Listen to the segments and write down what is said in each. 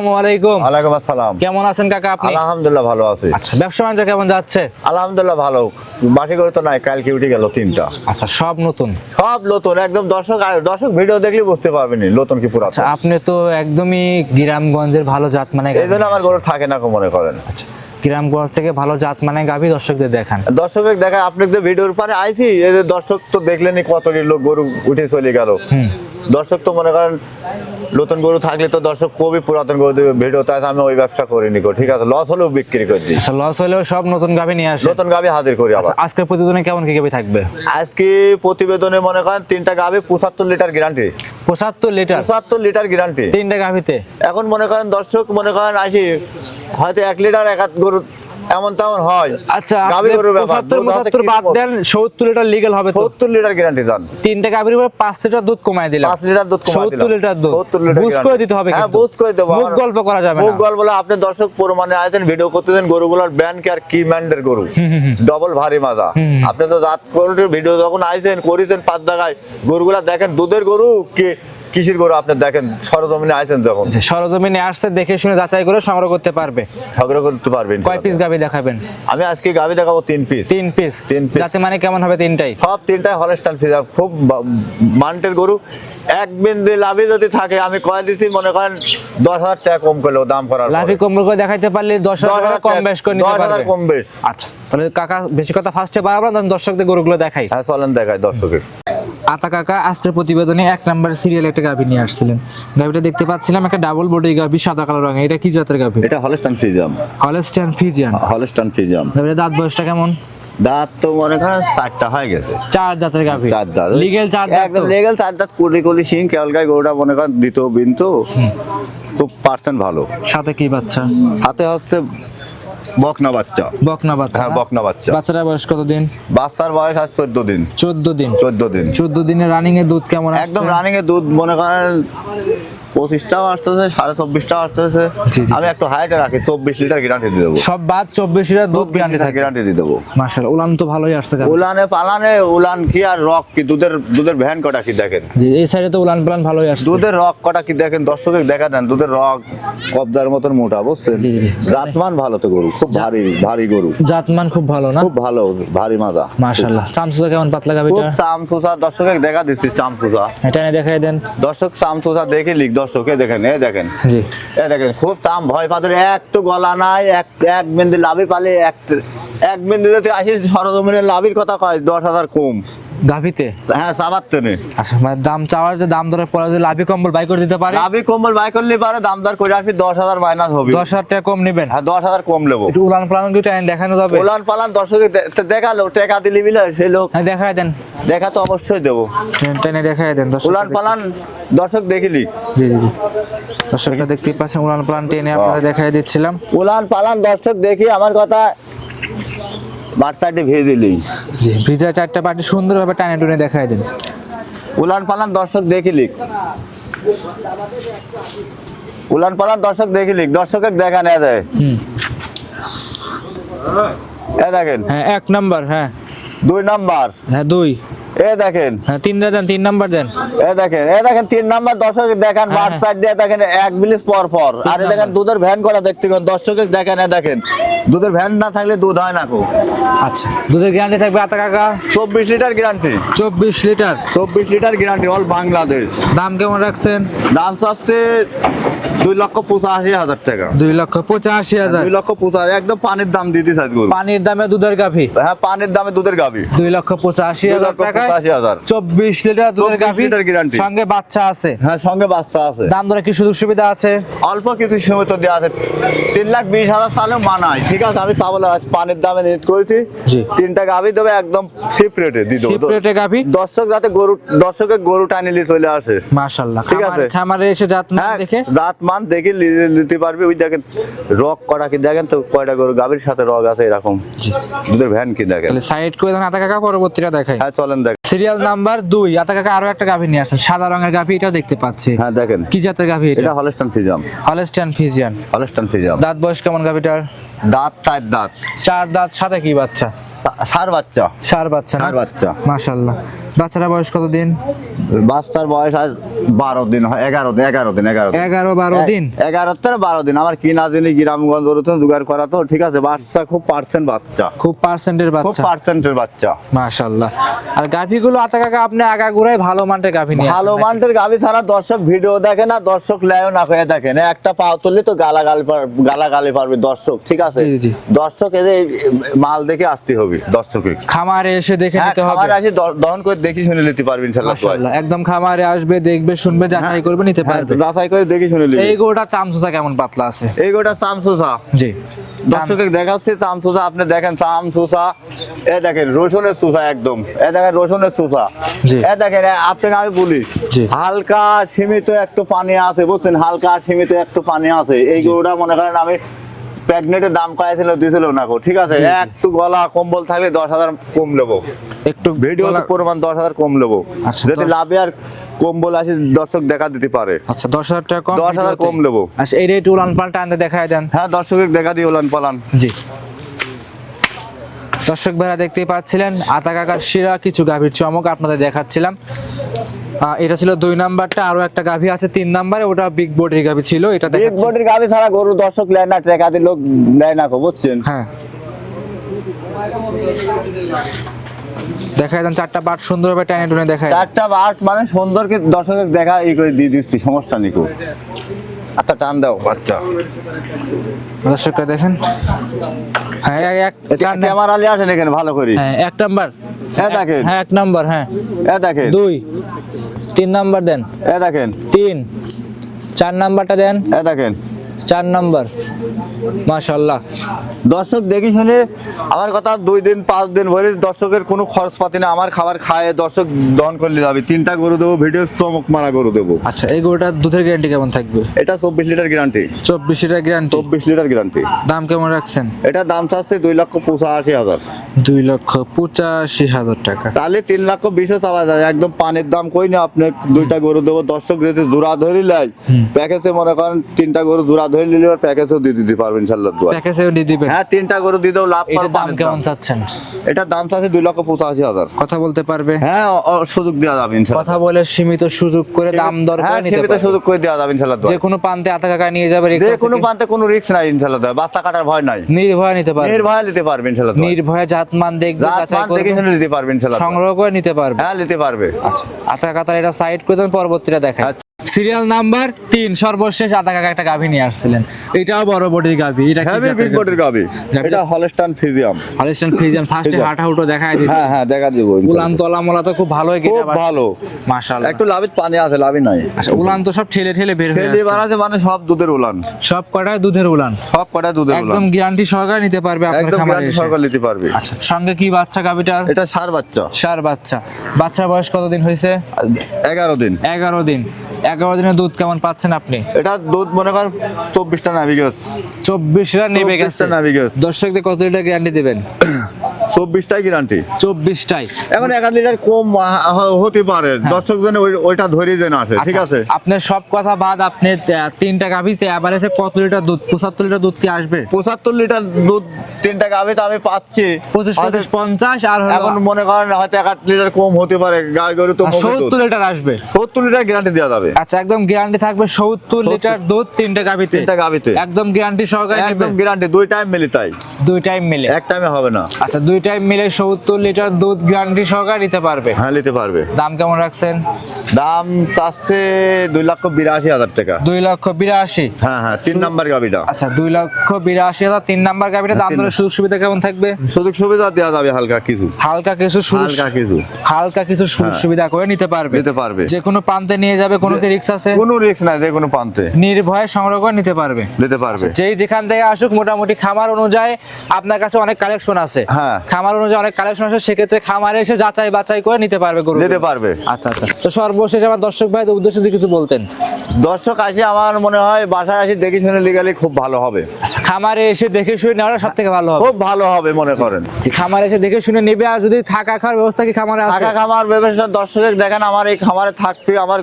আসসালামু আলাইকুম। ওয়ালাইকুম আসসালাম। কেমন আছেন কাকা আপনি? আলহামদুলিল্লাহ ভালো আছি। আচ্ছা ব্যবসা বাণিজ্য কেমন যাচ্ছে? আলহামদুলিল্লাহ ভালো। বাসি করে তো নাই কালকে উঠে গেল তিনটা। আচ্ছা সব নতুন? সব নতুন একদম দর্শক আর- দর্শক ভিডিও দেখলে বুঝতে পারবেন নতুন কি আচ্ছা আপনি তো একদমই গ্রামগঞ্জের ভালো জাত মানে আমার গরু থাকে না মনে করেন। আচ্ছা গ্রামগঞ্জ থেকে ভালো জাত মানে গাভী দর্শকদের দেখান। দর্শকের দেখা আপনি ভিডিওর পরে আইছি দর্শক তো দেখলেনই কত লোক গরু উঠে চলে গেল। দর্শক তো মনে করেন নতুন গরু থাকলে তো দর্শক খুবই পুরাতন গরু ভিডিও তাই আমি ওই ব্যবসা করিনি গো ঠিক আছে? লস হলেও বিক্রি করে দিই। আচ্ছা লস হলেও সব নতুন গাভী নিয়ে আসে। নতুন গাভি হাজির করি আবার। আজকে প্রতিবেদনে কেমন কি গাভী থাকবে? আজকে প্রতিবেদনে মনে করেন তিনটা গাভি পঁচাত্তর লিটার গ্যারান্টি পঁচাত্তর লিটার? পঁচাত্তর লিটার গ্যারান্টি তিনটা গাভীতে? এখন মনে করেন দর্শক মনে করেন আসি হয়তো এক লিটার এক গরু এমন তেমন হয়। আচ্ছা গাভী আপনি গরুর ব্যাপার। পঁচাত্তর দুধ হাতে পঁচাত্তর বাদ দেন সত্তর লিটার লিগেল হবে তো। লিটার গ্যারান্টি দেন। তিনটা গাভীর উপর লিটার দুধ দিলাম। লিটার দুধ দিলাম। লিটার দুধ। 70 লিটার বুঝ করে দিতে হবে হ্যাঁ বুঝ করে দেবো। মুখ গল্প করা যাবে মুখ গল্প বলে আপনি দর্শক প্রমাণে ভিডিও করতেছেন গরুগুলোর ব্যান কি আর কি ম্যান্ডের গরু ডবল ভারী মাজা। আপনি তো রাত করে ভিডিও যখন আইছেন করেছেন পাঁচ জায়গায় গরুগুলা দেখেন দুধের গরু কি কিসির গরু? আপনি দেখেন সরজমিনে আইছেন যখন। সরজমিনে আসছে দেখে শুনে যাচাই করে সংগ্রহ করতে পারবে। ঝগড়া করতে পারবেন কয় পিস গাভী দেখাবেন? আমি আজকে গাভি দেখাবো তিন পিস তিন পিস তিন piece। যাতে মানে কেমন হবে তিনটাই? সব তিনটাই হলস্টান ফিজা খুব মান্টের গরু। এক বিন্দু লাভে যদি থাকে আমি কয় দিচ্ছি মনে করেন দশ হাজার টাকা কম করলেও দাম করার পরে। কম করে দেখাইতে পারলে দশ হাজার কম বেশ করে নিতে দশ হাজার পারবে। কম বেশ। আচ্ছা তাহলে কাকা বেশি কথা ফার্স্টে বাড়াবো না তখন দর্শকদের গরুগুলো দেখাই। হ্যাঁ চলেন দেখায় দর্শকের। আতা কাকা আজকের প্রতিবেদনে এক নাম্বার সিরিয়াল একটা গাভী নিয়ে আসছিলেন। গাভীটা দেখতে পাচ্ছিলাম একটা ডাবল বডি গাভী সাদা কালো রঙের। এটা কি জাতের গাভী? এটা Holstein Friesian Holstein Friesian Holstein Friesian গাভীটা দাঁত বয়সটা কেমন? দাঁত তো মনে করেন চারটা হয়ে গেছে। চার দাঁতের গাভী। চার দাঁত। লিগেল চার দাঁত একদম? লেগেল চার দাঁত কুলি কুলি সিং কেবলগাই গরুটা মনে করেন দ্বিতীয় বিন্তু খুব পার্সেন্ট ভালো। সাথে কি বাচ্চা? হাতে হচ্ছে বকনা বাচ্চা। বকনা বাচ্চা হ্যাঁ বকনা বাচ্চা। বাচ্চাটার বয়স কত দিন বাচ্চার বয়স আজ চোদ্দ দিন। চোদ্দ দিন? চোদ্দ দিন। চোদ্দ দিনের রানিং এর দুধ কেমন? একদম রানিং এর দুধ মনে করেন পঁচিশটাও আসতেছে সাড়ে চব্বিশটাও আসতেছে। আমি একটু হাইটে রাখি চব্বিশ লিটার গ্যারান্টি দিয়ে দেবো। সব বাদ চব্বিশ লিটার দুধ গ্যারান্টি থাকে। গ্যারান্টি দিয়ে দেবো। মার্শাল উলান তো ভালোই আসছে উলানে পালানে উলান কি আর রক কি? দুধের দুধের ভ্যান কটা কি দেখেন? এই সাইডে তো উলান পালান ভালোই আসছে। দুধের রক কটা কি দেখেন? দর্শকের দেখা দেন দুধের রক কবজার মতন মোটা বুঝছেন। জাতমান ভালো তো গরু খুব ভারী ভারী গরু। জাতমান খুব ভালো না? খুব ভালো ভারী মাজা। মার্শাল্লাহ চামচুদা কেমন পাতলা খুব দর্শকের দেখা দিচ্ছি চামচুচা। এটা এনে দেখাই দেন। দর্শক চামচুচা দেখে লিখ দর্শকে দেখেন এ দেখেন। জি। এ দেখেন খুব দাম ভয় পাথরে একটু গলা নাই এক এক বিন্দু লাভি পালে এক এক বিন্দু যদি আসি সরজমিনের লাভের কথা কয় দশ হাজার কম। গাভিতে? হ্যাঁ সাবার তেনে আচ্ছা মানে দাম চাওয়ার যে দাম দরে পড়া যদি লাভি কম্বল বাই করে দিতে পারে? লাভি কম্বল বাই করলে পারে দামদার করে আসবি দশ হাজার মাইনাস হবে। দশ হাজার টাকা কম নেবেন? হ্যাঁ দশ হাজার কম নেব। একটু উলান পালান দুটো এনে দেখানো যাবে? ওলান পালান দর্শকে দেখাল টেকা দিলি বিলে সেই লোক হ্যাঁ দেখাই দেন। দেখা তো অবশ্যই দেবো। টেনে দেখাই দেন উলান পালান দর্শক দেখিলি? জি জি জি। দর্শকরা দেখতে পাচ্ছেন উলান পালান টেনে আপনাদের দেখাই দিচ্ছিলাম। উলান পালান দর্শক দেখি আমার কথা বাচ্চাটি ভেজে দিলি জি ভিজা চারটা পাটি সুন্দরভাবে টানে টুনে দেখাই দেন। উলান পালান দর্শক দেখিলি উলান পালান দর্শক দেখিলি দর্শকের দেখা নেওয়া যায়। হুম। এ দেখেন। হ্যাঁ এক নাম্বার হ্যাঁ। দুই নাম্বার। হ্যাঁ দুই। এ দেখেন। হ্যাঁ তিন দেন তিন নাম্বার দেন। এ দেখেন এ দেখেন তিন নাম্বার দর্শক দেখেন হ্যাঁ, হ্যাঁ। সাইড দিয়ে দেখেন এক বিলিস পর পর। আরে দেখেন দুধের ভ্যান করা দেখতে পান দর্শকের দেখেন এ দেখেন। দুধের ভ্যান না থাকলে দুধ হয় না খুব আচ্ছা দুধের গ্যারান্টি থাকবে আতা কাকা? চব্বিশ লিটার গ্যারান্টি চব্বিশ লিটার? চব্বিশ লিটার গ্যারান্টি অল বাংলাদেশ। দাম কেমন রাখছেন? দাম চাচ্ছে দুই লক্ষ পঁচাশি হাজার টাকা। দুই লক্ষ পঁচাশি হাজার। দুই লক্ষ পঁচাশি একদম পানির দাম চাই গরু। পানির দামে দুধের গাভী? হ্যাঁ পানির দামে দুধের গাবি দুই লক্ষ পঁচাশি হাজার হাজার। চব্বিশ লিটার দুধের গাভী সঙ্গে বাচ্চা আছে। হ্যাঁ সঙ্গে বাচ্চা আছে। দাম দরে কি সুযোগ সুবিধা আছে? অল্প কিছু সীমিত দেওয়া আছে। তিন লাখ বিশ হাজার সালেও মানায়। ঠিক আছে আমি না পানির দামে নিট করেছি। তিনটা গাভি দেবে একদম সিপ রেটে দিয়ে দেবো। রেটে গাভী? দর্শক যাতে গরু দর্শকের গরু টানিলি চলে আসে। মাশাল্লাহ। ঠিক আছে। খামারে এসে জাত হ্যাঁ দেখে দাঁত মান দেখে নিতে পারবি। ওই দেখেন রক কটা কি দেখেন তো? কয়টা গরু গাভীর সাথে রগ আছে এরকম। দুধের ভ্যান কি দেখেন? তাহলে সাইড করে দেন আতা কাকা পরবর্তীটা দেখাই। হ্যাঁ চলেন দেখ। সিরিয়াল নাম্বার দুই আতা কাকা আরও একটা গাভী নিয়ে আসছেন। সাদা রঙের গাভী এটাও দেখতে পাচ্ছি। হ্যাঁ দেখেন। কি জাতের গাভী এটা? এটা Holstein Friesian Holstein Friesian Holstein Friesian দাঁত বয়স কেমন গাভীটার? দাঁত চার দাঁত। চার দাঁত সাথে কি বাচ্চা? সার বাচ্চা। সার বাচ্চা ষাঁড় বাচ্চা। মাশাল্লাহ বাচ্চারা বয়স কত দিন বাচ্চার বয়স আজ বারো দিন হয় এগারো দিন এগারো দিন এগারো এগারো বারো দিন? এগারো থেকে বারো দিন আমার কি না গ্রামগঞ্জ ওরকম জোগাড় করা তো ঠিক আছে বাচ্চা খুব পার্সেন্ট বাচ্চা। খুব পার্সেন্টের খুব বাচ্চা? পার্সেন্টের বাচ্চা। মাশাল্লাহ। আর গাভিগুলো আতা কাকা আপনি আগাগুড়ায় ভালো মানের গাভি নিয়ে ভালো। মানের গাভি ছাড়া দর্শক ভিডিও দেখে না দর্শক লেও না হয়ে দেখেন একটা পাও তুললে তো গালাগালি পার- গালাগালি পারবে দর্শক ঠিক আছে? জি, জি। দর্শক এদের মাল দেখে আসতে হবে দর্শকে খামারে এসে দেখে হ্যাঁ নিতে হবে। খাবার আসি দ- দহন করে দেখি শুনে নিতে ভাই। মাশাল্লাহ একদম খামারে আসবে দেখবে শুনবে যাচাই করবে নিতে হ্যাঁ, পারবে। যাচাই করে দেখি শুনে নিবি। এই গোটা চামচুসা কেমন পাতলা আছে? এই গোটা চামচুসা? জি। দেখাচ্ছে চামচুসা আপনি দেখেন চামচুসা। এ দেখেন রসুনের চুসা একদম। এ দেখেন রসুনের চুসা। জি। এ দেখেন আপনাকে আমি বলি হালকা সীমিত একটু পানি আছে বুঝছেন? হালকা সীমিত একটু পানি আছে। এই গরুটা মনে করেন আমি প্যাগনেটের দাম কয়েছিল দিছিল না গো ঠিক আছে একটু গলা কম্বল থাকলে দশ হাজার কম নেব। একটু ভিডিও পরিমাণ দশ হাজার কম নেব। আচ্ছা, যদি লাভে আর কম্বল আসে দর্শক দেখা দিতে পারে। আচ্ছা দশ হাজার টাকা কম 10,000 ভিডিওতে। কম নেব। আচ্ছা এই রেট উলান পাল্টা আনতে দেখায় দেন। হ্যাঁ দর্শকের দেখা দিয়ে ওলান পালান। জি। দর্শক ভাইরা দেখতেই পাচ্ছিলেন আতা কাকার শিরা কিছু গাভীর চমক আপনাদের দেখাচ্ছিলাম। এটা ছিল দুই নাম্বারটা আরও একটা গাভী আছে তিন নাম্বারে ওটা বিগ বডির গাভী ছিল এটা বিগ বডির গাভি ছাড়া গরু দর্শক নেয় না ট্রেকাতে লোক নেয় না গো, বুঝছেন? হ্যাঁ। দেখায় দেন চারটা বাট সুন্দরভাবে টানে টুনে দেখায়। চারটা বাট মানে সুন্দরকে দর্শকের দেখা এই করে দিয়ে দিচ্ছি সমস্যা নেই আচ্ছা টান দাও। আচ্ছা। দর্শকরা দেখেন। হ্যাঁ এক- এক টান। ক্যামেরা নিয়ে আসেন এখানে ভালো করে। হ্যাঁ এক নাম্বার। হ্যাঁ দেখেন। হ্যাঁ এক নাম্বার হ্যাঁ। এ দেখেন। দুই। তিন নাম্বার দেন। এ দেখেন। তিন। চার নাম্বারটা দেন। এ দেখেন। চার নাম্বার। মাশাল্লাহ। দর্শক দেখি শুনে আমার কথা দুই দিন পাঁচ দিন ভরে দর্শকের কোনো খরচ পাতি না আমার খাবার খায় দর্শক দহন করলে যাবে। তিনটা গরু দেবো ভিডিও চমক মারা গরু দেবো। আচ্ছা এই গরুটার দুধের গ্যারান্টি কেমন থাকবে? এটা চব্বিশ লিটার গ্যারান্টি চব্বিশ লিটার গ্যারান্টি চব্বিশ লিটার গ্যারান্টি দাম কেমন রাখছেন? এটা দাম চাচ্ছে দুই লক্ষ পঁচাশি হাজার। দুই লক্ষ পঁচাশি হাজার টাকা। তাহলে তিন লক্ষ বিশও চাওয়া যায়। একদম পানির দাম কই না আপনি দুইটা গরু দেবো। দর্শক যদি জোড়া ধরি লাই প্যাকেজে মনে করেন তিনটা গরু জোড়া ধরে নিলে প্যাকেজও দিয়ে দিতে পারবেন ইনশাল্লাহ প্যাকেজেও প্যাকেজে দিয়ে দিবেন? হ্যাঁ তিনটা গরু দিতেও লাভ এটার করো দাম কেমন চাচ্ছেন? এটার দাম চাচ্ছে দুই লক্ষ পঁচাশি হাজার। কথা বলতে পারবে? হ্যাঁ সুযোগ দেওয়া যাবে কথা বলে সীমিত সুযোগ করে দাম দর হ্যাঁ করে নিতে পারবে। সুযোগ করে দেওয়া যাবে ইনশাল্লাহ যে কোনো প্রান্তে আতা কাকা নিয়ে যাবে যে কোনো থেকে। প্রান্তে কোনো রিস্ক নাই ইনশাল্লাহ বাচ্চা কাটার ভয় নাই। নির্ভয় নিতে পারবে। নির্ভয় নিতে পারবে ইনশাল্লাহ দোয়া। নির্ভয়ে জাতমান দেখবে যাচাই দেখে নিতে পারবে ইনশাল্লাহ সংগ্রহ করে নিতে পারবে। হ্যাঁ নিতে পারবে। আচ্ছা আতা কাকার এটা সাইড করে দেন পরবর্তীটা দেখেন আচ্ছা। সিরিয়াল নাম্বার তিন সর্বশেষ আতা কাকা একটা গাভী নিয়ে আসছিলেন। এটাও বড় বডির গাভী এটা কি হ্যাভি বিগ বডির গাভী? এটা হলস্টান ফিজিয়াম হলিস্টাইন ফ্রিজিয়ান ফার্স্টে। হাঁটা হুটো দেখায় দিচ্ছে। হ্যাঁ হ্যাঁ দেখা দিব উলান তলা মোলা তো খুব ভালোই খুব গেটা ভালো। মাশাআল্লাহ। একটু লাভিত পানি আছে লাভি নাই। আচ্ছা উলান তো সব ঠেলে ঠেলে বের হয়ে ফেলি আসছে। মানে সব দুধের উলান। সব কটায় দুধের উলান? সব কটা দুধের উলান। একদম গ্যারান্টি সহকারে নিতে পারবে আপনার খামারে একদম গ্যারান্টি এসে। সরকার নিতে পারবে। আচ্ছা সঙ্গে কি বাচ্চা গাভীটার এটা সার বাচ্চা। সার বাচ্চা। বাচ্চা বয়স কতদিন হয়েছে? এগারো দিন। এগারো দিন। এগারো দিনের দুধ কেমন পাচ্ছেন আপনি? এটা দুধ মনে করেন চব্বিশটা গেছে চব্বিশটা নাবি গেছে। দর্শকদের কত লিটার গ্যারান্টি দেবেন? চব্বিশটাই গ্যারান্টি চব্বিশটাই। এখন এক লিটার কম হতে পারে। দর্শক জন ওইটা ধরে যেন আসে ঠিক হ্যাঁ। আচ্ছা, আছে? আপনার সব কথা বাদ আপনি তিনটা গাভীতে এভারেজে কত লিটার দুধ পঁচাত্তর লিটার দুধ কি আসবে? পঁচাত্তর লিটার দুধ তিনটা গাভি তো আমি পাচ্ছি। পঁচিশ পঞ্চাশ আর এখন মনে করেন হয়তো এক আধ লিটার কম হতে পারে গাই গরু তো সত্তর লিটার আসবে। সত্তর লিটার গ্যারান্টি দেওয়া যাবে। আচ্ছা একদম গ্যারান্টি থাকবে সত্তর লিটার দুধ তিনটা গাভীতে। তিনটা গাভিতে। একদম গ্যারান্টি সহকারে একদম গ্যারান্টি দুই টাইম মিলি তাই। দুই টাইম মিলে। এক টাইমে হবে না। আচ্ছা দুই টাইম মিলে সত্তর লিটার দুধ গ্যারান্টি সহকারে নিতে পারবে। হ্যাঁ নিতে পারবে। দাম কেমন রাখছেন? দাম চাচ্ছে দুই লক্ষ বিরাশি হাজার টাকা। দুই লক্ষ বিরাশি? হ্যাঁ হ্যাঁ তিন নাম্বার গাভিটা আচ্ছা দুই লক্ষ বিরাশি হাজার তিন নাম্বার গাড়িটা দাম তিন- ধরে সুযোগ সুবিধা কেমন থাকবে? সুযোগ সুবিধা দেওয়া যাবে হালকা কিছু। হালকা কিছু সুযোগ হালকা কিছু। হালকা কিছু সুযোগ হ্যাঁ। সুবিধা করে নিতে পারবে। নিতে পারবে। যে কোনো প্রান্তে নিয়ে যাবে কোনো কি রিক্স আছে? কোনো রিস্ক নাই যে কোনো প্রান্তে। নির্ভয়ে সংগ্রহ করে নিতে পারবে। নিতে পারবে। যেই যেখান থেকে আসুক মোটামুটি খামার অনুযায়ী আপনার কাছে অনেক কালেকশন আছে। হ্যাঁ। খামার অনুযায়ী অনেক কালেকশন আছে সেক্ষেত্রে খামারে এসে যাচাই বাছাই করে নিতে পারবে গরু নিতে পারবে। আচ্ছা আচ্ছা। তো সর্বশেষ আমার দর্শক ভাইদের উদ্দেশ্যে যদি কিছু বলতেন। দর্শক আসি আমার মনে হয় বাসায় আসি দেখে শুনে লিগালি খুব ভালো হবে। আচ্ছা খামারে এসে দেখে শুনে নেওয়াটা সব থেকে ভালো হবে। খুব ভালো হবে মনে করেন। খামারে এসে দেখে শুনে নেবে আর যদি থাকা খাওয়ার ব্যবস্থা কি খামারে আছে? থাকা খামার ব্যবস্থা দর্শকের দেখেন আমার এই খামারে থাকবে আমার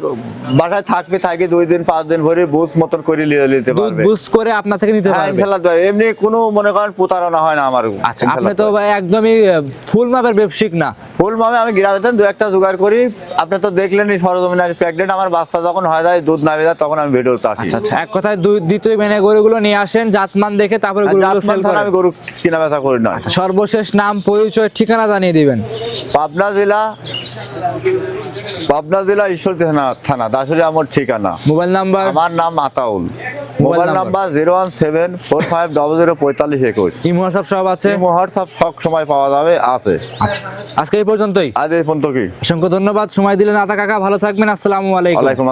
বাসায় থাকবে থাকি দুই দিন পাঁচ দিন ভরে বুঝ মতন করে নিয়ে নিতে পারবে। বুঝ করে আপনার থেকে নিতে হ্যাঁ পারবে। ইনশাল্লাহ এমনি কোনো মনে করেন প্রতারণা হয় না আমার আচ্ছা আপনি তো ভাই একদম আমি ফুল মাপের ব্যবসায়িক না। ফুল মামে আমি গ্রামেতে দু একটা জোগাড় করি। আপনি তো দেখলেনই সরজমিন আর প্রেগনেন্ট আমার বাচ্চা যখন হয় যায় দুধ নামে যায় তখন আমি ভিডিওতে আসি। আচ্ছা আচ্ছা এক কথায় দুই দ্বিতীয় বেনে গরুগুলো নিয়ে আসেন জাতমান দেখে তারপরে গরুগুলো সেল করেন। আমি গরু কিনা বেচা করি না। সর্বশেষ নাম পরিচয় ঠিকানা জানিয়ে দিবেন। পাবনা জেলা পাবনা জেলা ঈশ্বর থানা থানা দাসুরি আমার ঠিকানা। Mobile number? আমার নাম Ataul. Mobile number. Zero one seven four five double zero পঁয়তাল্লিশ একুশ। ইমো হোয়াটসঅ্যাপ সব আছে? হোয়াটসঅ্যাপ সব সময় পাওয়া যাবে আছে। আচ্ছা। আজকে এই পর্যন্তই। আজ এই পর্যন্ত কি অসংখ্য ধন্যবাদ। সময় দিলেন আতা কাকা ভালো থাকবেন। আসসালামু আলাইকুম। আসসালাম